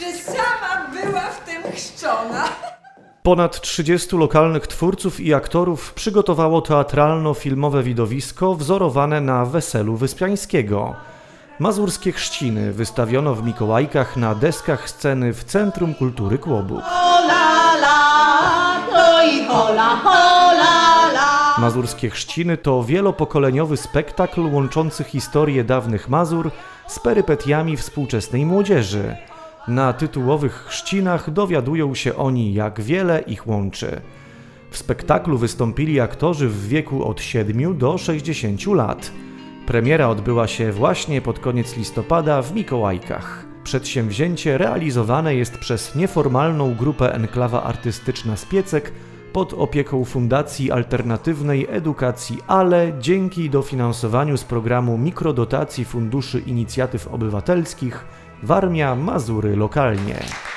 że sama była w tym chrzczona. Ponad 30 lokalnych twórców i aktorów przygotowało teatralno-filmowe widowisko wzorowane na weselu Wyspiańskiego. Mazurskie chrzciny wystawiono w Mikołajkach na deskach sceny w Centrum Kultury Kłobuch. Mazurskie chrzciny to wielopokoleniowy spektakl łączący historię dawnych Mazur z perypetiami współczesnej młodzieży – na tytułowych chrzcinach dowiadują się oni, jak wiele ich łączy. W spektaklu wystąpili aktorzy w wieku od 7 do 60 lat. Premiera odbyła się właśnie pod koniec listopada w Mikołajkach. Przedsięwzięcie realizowane jest przez nieformalną grupę Enklawa Artystyczna Spiecek pod opieką Fundacji Alternatywnej Edukacji, ale dzięki dofinansowaniu z programu mikrodotacji Funduszy Inicjatyw Obywatelskich Warmia Mazury lokalnie.